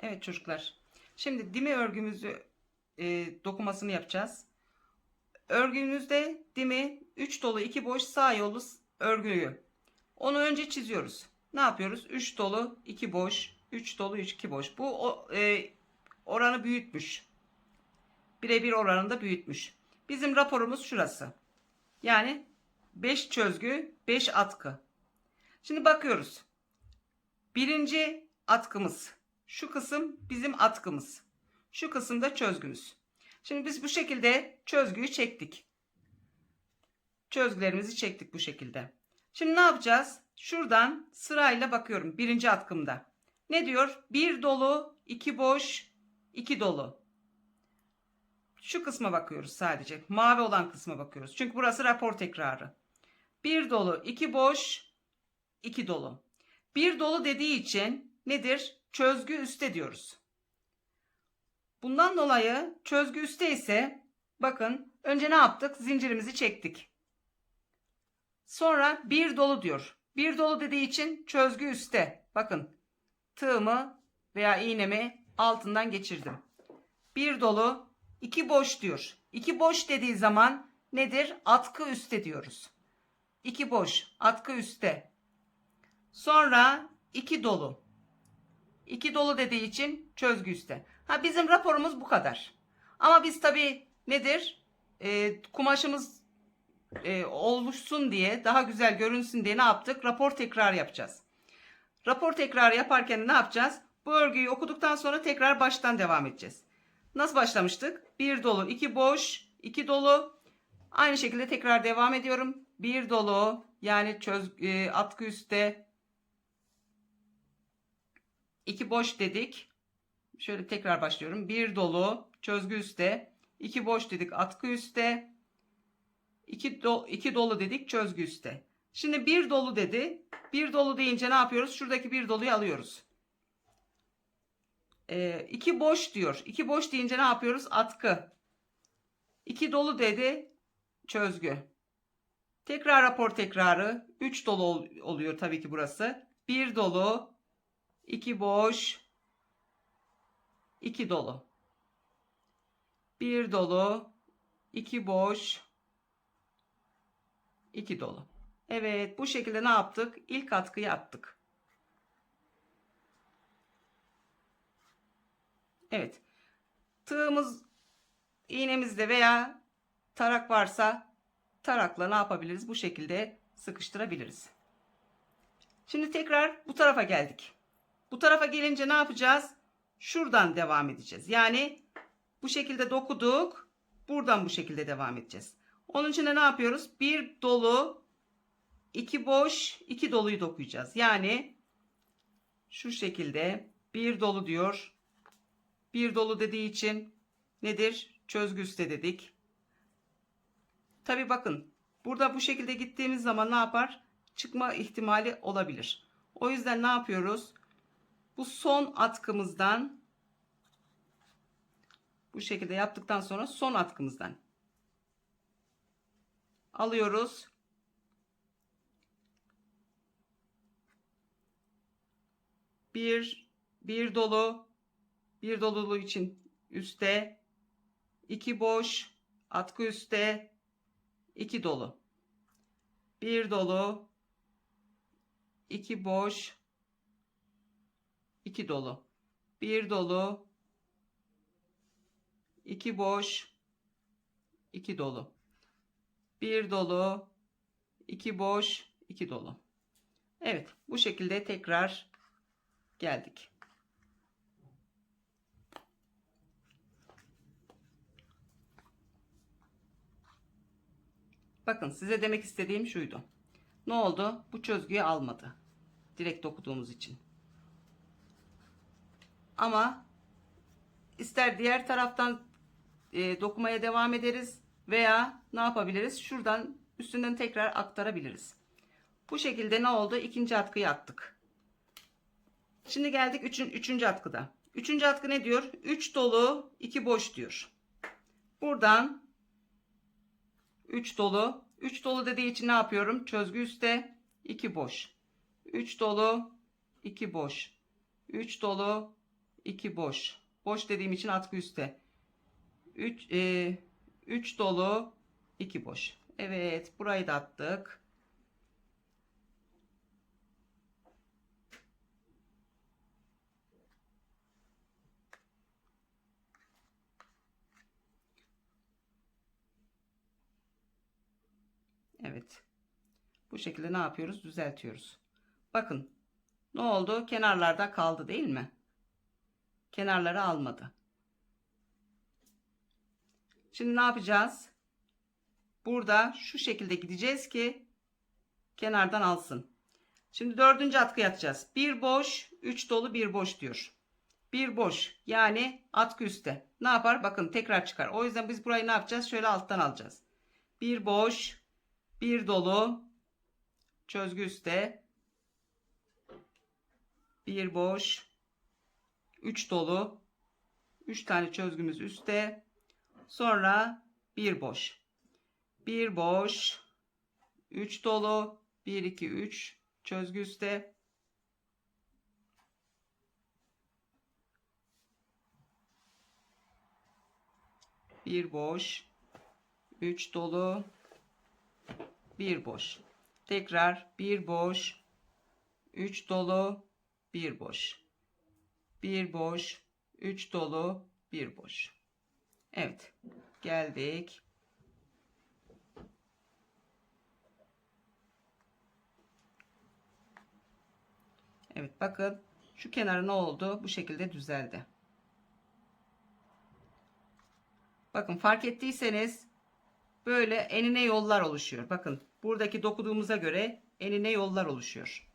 Evet çocuklar. Şimdi dimi örgümüzü e, dokumasını yapacağız. Örgümüzde dimi 3 dolu 2 boş sağ yolu örgüyü. Onu önce çiziyoruz. Ne yapıyoruz? 3 dolu 2 boş 3 dolu 3 2 boş. Bu o, e, oranı büyütmüş. Birebir oranında büyütmüş. Bizim raporumuz şurası. Yani 5 çözgü 5 atkı. Şimdi bakıyoruz. Birinci atkımız. Şu kısım bizim atkımız. Şu kısım da çözgümüz. Şimdi biz bu şekilde çözgüyü çektik. Çözgülerimizi çektik bu şekilde. Şimdi ne yapacağız? Şuradan sırayla bakıyorum birinci atkımda. Ne diyor? Bir dolu, iki boş, iki dolu. Şu kısma bakıyoruz sadece. Mavi olan kısma bakıyoruz. Çünkü burası rapor tekrarı. Bir dolu, iki boş, iki dolu. Bir dolu dediği için nedir? Çözgü üste diyoruz. Bundan dolayı çözgü üste ise bakın önce ne yaptık? Zincirimizi çektik. Sonra bir dolu diyor. Bir dolu dediği için çözgü üste. Bakın tığımı veya iğnemi altından geçirdim. Bir dolu, iki boş diyor. İki boş dediği zaman nedir? Atkı üste diyoruz. İki boş, atkı üste. Sonra iki dolu. İki dolu dediği için çözgü üste. Ha bizim raporumuz bu kadar. Ama biz tabii nedir? Ee, kumaşımız e, oluşsun diye, daha güzel görünsün diye ne yaptık? Rapor tekrar yapacağız. Rapor tekrar yaparken ne yapacağız? Bu örgüyü okuduktan sonra tekrar baştan devam edeceğiz. Nasıl başlamıştık? Bir dolu, iki boş, iki dolu. Aynı şekilde tekrar devam ediyorum. Bir dolu yani çöz, e, atkı üstte. İki boş dedik. Şöyle tekrar başlıyorum. Bir dolu çözgü üstte. iki boş dedik atkı üstte. İki, do, iki dolu dedik çözgü üstte. Şimdi bir dolu dedi. Bir dolu deyince ne yapıyoruz? Şuradaki bir doluyu alıyoruz. Ee, iki boş diyor. İki boş deyince ne yapıyoruz? Atkı. İki dolu dedi. Çözgü. Tekrar rapor tekrarı. Üç dolu ol- oluyor tabii ki burası. Bir dolu. İki boş. iki dolu. Bir dolu. iki boş. iki dolu. Evet bu şekilde ne yaptık? İlk atkıyı attık. Evet. Tığımız iğnemizde veya tarak varsa tarakla ne yapabiliriz? Bu şekilde sıkıştırabiliriz. Şimdi tekrar bu tarafa geldik. Bu tarafa gelince ne yapacağız? Şuradan devam edeceğiz. Yani bu şekilde dokuduk. Buradan bu şekilde devam edeceğiz. Onun için de ne yapıyoruz? Bir dolu, iki boş, iki doluyu dokuyacağız. Yani şu şekilde bir dolu diyor. Bir dolu dediği için nedir? Çözgü üste dedik. Tabi bakın burada bu şekilde gittiğimiz zaman ne yapar? Çıkma ihtimali olabilir. O yüzden ne yapıyoruz? Bu son atkımızdan bu şekilde yaptıktan sonra son atkımızdan alıyoruz. Bir, bir dolu, bir doluluğu için üstte, iki boş, atkı üstte, iki dolu. Bir dolu, iki boş, iki dolu. Bir dolu, iki boş, iki dolu. Bir dolu, iki boş, iki dolu. Evet, bu şekilde tekrar geldik. Bakın size demek istediğim şuydu. Ne oldu? Bu çözgüyü almadı. Direkt okuduğumuz için. Ama ister diğer taraftan e, dokumaya devam ederiz veya ne yapabiliriz? Şuradan üstünden tekrar aktarabiliriz. Bu şekilde ne oldu? İkinci atkıyı attık. Şimdi geldik üçün, üçüncü atkıda. Üçüncü atkı ne diyor? 3 dolu, 2 boş diyor. Buradan 3 dolu. 3 dolu dediği için ne yapıyorum? Çözgü üstte 2 boş. 3 dolu, 2 boş. 3 dolu, 2 boş. Boş dediğim için atkı üstte. 3 3 dolu, 2 boş. Evet, burayı da attık. Evet. Bu şekilde ne yapıyoruz? Düzeltiyoruz. Bakın. Ne oldu? Kenarlarda kaldı değil mi? Kenarları almadı. Şimdi ne yapacağız? Burada şu şekilde gideceğiz ki kenardan alsın. Şimdi dördüncü atkı atacağız. Bir boş, üç dolu, bir boş diyor. Bir boş yani atkı üstte. Ne yapar? Bakın tekrar çıkar. O yüzden biz burayı ne yapacağız? Şöyle alttan alacağız. Bir boş, bir dolu, çözgü üstte. Bir boş, üç dolu, üç tane çözgümüz üstte. Sonra bir boş. Bir boş, üç dolu, bir iki üç çözgü üstte. Bir boş, üç dolu, bir boş. Tekrar bir boş, üç dolu, bir boş. Bir boş, üç dolu, bir boş. Evet. Geldik. Evet bakın şu kenarı ne oldu? Bu şekilde düzeldi. Bakın fark ettiyseniz böyle enine yollar oluşuyor. Bakın buradaki dokuduğumuza göre enine yollar oluşuyor.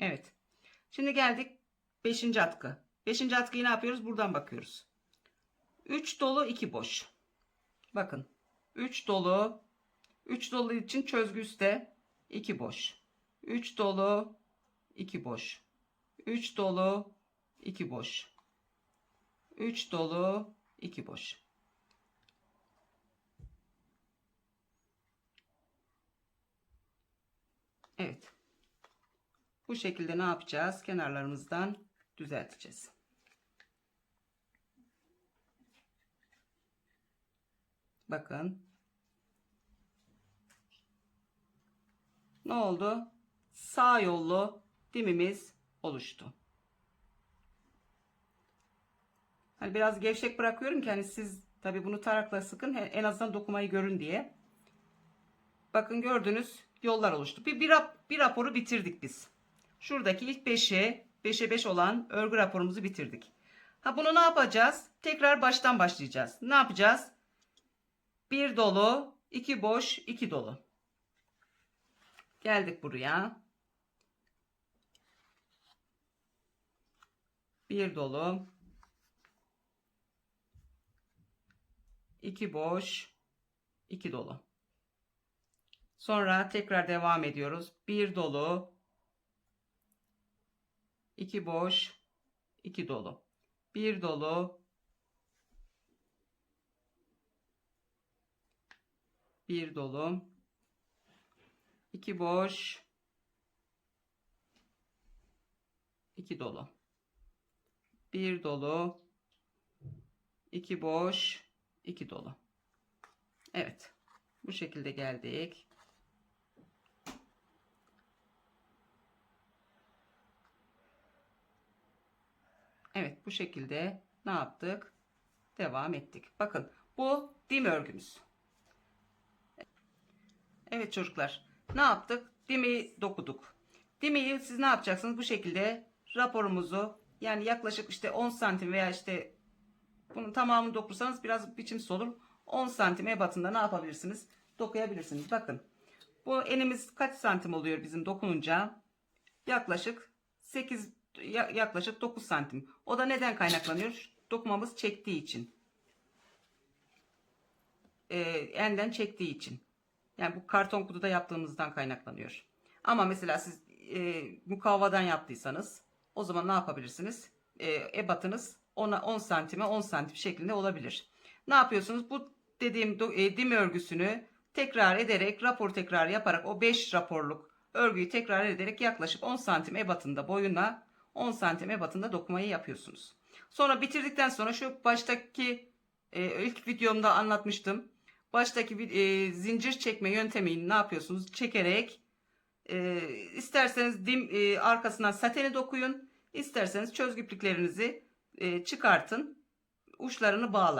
Evet. Şimdi geldik 5. atkı. 5. atkıyı ne yapıyoruz? Buradan bakıyoruz. 3 dolu 2 boş. Bakın. 3 dolu 3 dolu için çözgü üstte 2 boş. 3 dolu 2 boş. 3 dolu 2 boş. 3 dolu 2 boş. Evet. Bu şekilde ne yapacağız? Kenarlarımızdan düzelteceğiz. Bakın. Ne oldu? Sağ yollu dimimiz oluştu. Hani biraz gevşek bırakıyorum ki hani siz tabi bunu tarakla sıkın en azından dokumayı görün diye. Bakın gördünüz yollar oluştu. Bir, bir, rap, bir raporu bitirdik biz. Şuradaki ilk 5'e 5'e 5 olan örgü raporumuzu bitirdik. Ha bunu ne yapacağız? Tekrar baştan başlayacağız. Ne yapacağız? Bir dolu, iki boş, iki dolu. Geldik buraya. Bir dolu. iki boş, iki dolu. Sonra tekrar devam ediyoruz. Bir dolu, iki boş, iki dolu. Bir dolu, bir dolu, iki boş, iki dolu. Bir dolu, iki boş, iki dolu. Evet. Bu şekilde geldik. Evet bu şekilde ne yaptık? Devam ettik. Bakın bu dim örgümüz. Evet çocuklar ne yaptık? Dimi dokuduk. Dimiyi siz ne yapacaksınız? Bu şekilde raporumuzu yani yaklaşık işte 10 santim veya işte bunun tamamını dokursanız biraz biçimsiz olur. 10 santim ebatında ne yapabilirsiniz? Dokuyabilirsiniz. Bakın bu enimiz kaç santim oluyor bizim dokununca? Yaklaşık 8 yaklaşık 9 santim. O da neden kaynaklanıyor? Dokumamız çektiği için. Ee, enden çektiği için. Yani bu karton kutuda yaptığımızdan kaynaklanıyor. Ama mesela siz e, mukavvadan yaptıysanız o zaman ne yapabilirsiniz? E, ebatınız 10, 10 santime 10 santim şeklinde olabilir. Ne yapıyorsunuz? Bu dediğim e, dim örgüsünü tekrar ederek rapor tekrar yaparak o 5 raporluk örgüyü tekrar ederek yaklaşık 10 santim ebatında boyuna 10 santim ebatında dokumayı yapıyorsunuz. Sonra bitirdikten sonra şu baştaki e, ilk videomda anlatmıştım. Baştaki vi- e, zincir çekme yöntemini ne yapıyorsunuz? Çekerek e, isterseniz dim e, arkasından sateni dokuyun. isterseniz çözgü ipliklerinizi e, çıkartın. Uçlarını bağlayın.